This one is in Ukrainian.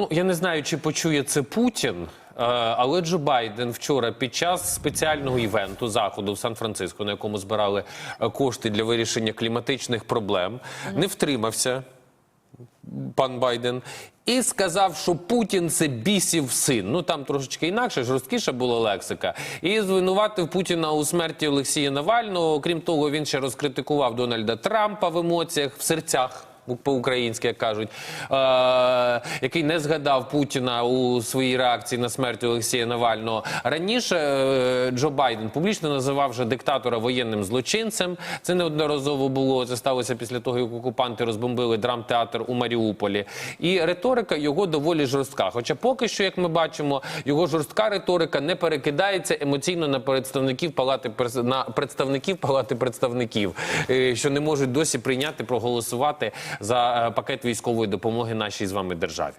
Ну я не знаю, чи почує це Путін. е, Але Джо Байден вчора під час спеціального івенту заходу в Сан-Франциско, на якому збирали е, кошти для вирішення кліматичних проблем, не втримався пан Байден і сказав, що Путін це бісів син. Ну там трошечки інакше, жорсткіша була лексика. І звинуватив Путіна у смерті Олексія Навального. Крім того, він ще розкритикував Дональда Трампа в емоціях, в серцях. По-українськи, як кажуть, е, який не згадав Путіна у своїй реакції на смерть Олексія Навального. Раніше е, Джо Байден публічно називав вже диктатора воєнним злочинцем. Це неодноразово було. Це сталося після того, як окупанти розбомбили драмтеатр у Маріуполі. І риторика його доволі жорстка. Хоча поки що, як ми бачимо, його жорстка риторика не перекидається емоційно на представників палати на представників палати представників, е, що не можуть досі прийняти проголосувати за е, пакет військової допомоги нашій з вами державі.